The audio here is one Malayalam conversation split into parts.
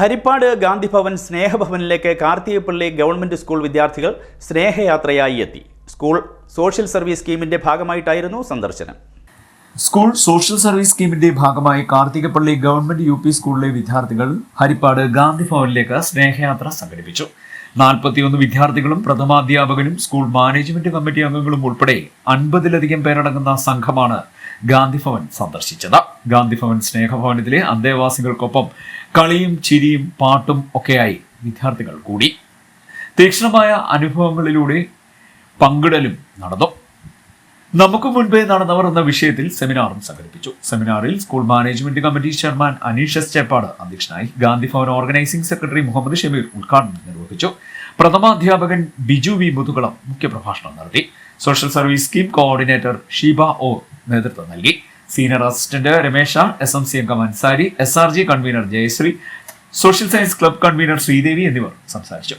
ഹരിപ്പാട് ഗാന്ധിഭവൻ സ്നേഹഭവനിലേക്ക് കാർത്തികപ്പള്ളി ഗവൺമെന്റ് സ്കൂൾ വിദ്യാർത്ഥികൾ സ്നേഹയാത്രയായി എത്തി. സ്കൂൾ സോഷ്യൽ സർവീസ് സ്കീമിന്റെ ഭാഗമായിട്ടായിരുന്നു സന്ദർശനം. സ്കൂൾ സോഷ്യൽ സർവീസ് സ്കീമിന്റെ ഭാഗമായി കാർത്തികപ്പള്ളി ഗവൺമെന്റ് യു സ്കൂളിലെ വിദ്യാർത്ഥികൾ ഹരിപ്പാട് ഗാന്ധി ഭവനിലേക്ക് സ്നേഹയാത്ര സംഘടിപ്പിച്ചു. നാൽപ്പത്തിയൊന്ന് വിദ്യാർത്ഥികളും പ്രഥമാധ്യാപകനും സ്കൂൾ മാനേജ്മെന്റ് കമ്മിറ്റി അംഗങ്ങളും ഉൾപ്പെടെ അൻപതിലധികം പേരടങ്ങുന്ന സംഘമാണ് ഗാന്ധിഭവൻ സന്ദർശിച്ചത്. ഗാന്ധിഭവൻ സ്നേഹഭവനത്തിലെ അന്തേവാസികൾക്കൊപ്പം കളിയും ചിരിയും പാട്ടും ഒക്കെയായി വിദ്യാർത്ഥികൾ കൂടി. തീക്ഷ്ണമായ അനുഭവങ്ങളിലൂടെ പങ്കിടലും നടന്നു. നമുക്ക് മുൻപേ നടന്നവർ എന്ന വിഷയത്തിൽ സെമിനാറും സംഘടിപ്പിച്ചു. സെമിനാറിൽ school management committee chairman Aneesh S Cheppad അധ്യക്ഷനായി ഗാന്ധി ഭവൻ ഓർഗനൈസിംഗ് സെക്രട്ടറി മുഹമ്മദ് ഷമീർ ഉദ്ഘാടനം നിർവഹിച്ചു. പ്രഥമാധ്യാപകൻ ബിജു വി മുതുകുളം മുഖ്യപ്രഭാഷണം നടത്തി. Social service scheme coordinator Sheeba or നേതൃത്വം നൽകി. Senior assistant Ramesha S M C അംഗം Ansari S R G convener Jayasree social science club convener Sreedevi എന്നിവർ സംസാരിച്ചു.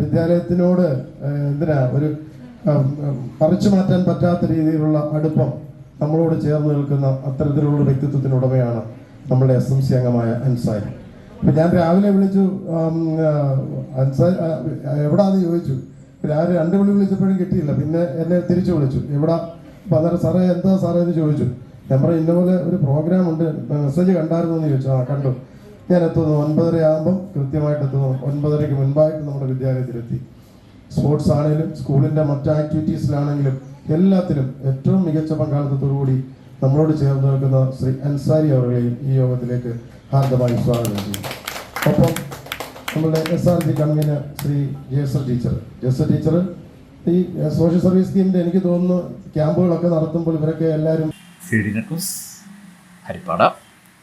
വിദ്യാലയത്തിനോട് എന്തിനാ ഒരു പറിച്ചു മാറ്റാൻ പറ്റാത്ത രീതിയിലുള്ള അടുപ്പം നമ്മളോട് ചേർന്ന് നിൽക്കുന്ന അത്തരത്തിലുള്ള വ്യക്തിത്വത്തിന് ഉടമയാണ് നമ്മുടെ എസ് എം സി അംഗമായ അൻസാരി. ഇപ്പം ഞാൻ രാവിലെ വിളിച്ചു അൻസാരി എവിടാന്ന് ചോദിച്ചു. രാവിലെ രണ്ട് വിളി വിളിച്ചപ്പോഴും കിട്ടിയില്ല. പിന്നെ എന്നെ തിരിച്ചു വിളിച്ചു. എവിടാ? അപ്പം അന്നേരം സാറേ എന്താ സാറേ? എന്ന് ചോദിച്ചു. ഞാൻ പറഞ്ഞു ഇന്നപോലെ ഒരു പ്രോഗ്രാം ഉണ്ട്. മെസ്സേജ് കണ്ടായിരുന്നു എന്ന് ചോദിച്ചു. ആ കണ്ടു. ഞാൻ എത്തുന്നു ഒൻപതര ആകുമ്പം കൃത്യമായിട്ട് എത്തുന്നു ഒൻപതരയ്ക്ക് മുൻപായിട്ട് നമ്മുടെ വിദ്യാലയത്തിലെത്തി. സ്പോർട്സ് ആണെങ്കിലും സ്കൂളിന്റെ മറ്റ് ആക്ടിവിറ്റീസിലാണെങ്കിലും എല്ലാത്തിലും ഏറ്റവും മികച്ച പങ്കാളിത്തത്തോടുകൂടി നമ്മളോട് ചേർന്ന് നിൽക്കുന്ന ശ്രീ അൻസാരി അവരുടെയും ഈ യോഗത്തിലേക്ക് ഹാർദമായി സ്വാഗതം ചെയ്യും ഒപ്പം നമ്മളുടെ S R G convener Shri ജേസർ teacher. ജേസർ teacher ഈ സോഷ്യൽ സർവീസ് സ്കീമിന്റെ എനിക്ക് തോന്നുന്നു ക്യാമ്പുകളൊക്കെ നടത്തുമ്പോൾ ഇവരൊക്കെ എല്ലാവരും ഹരിപ്പാട്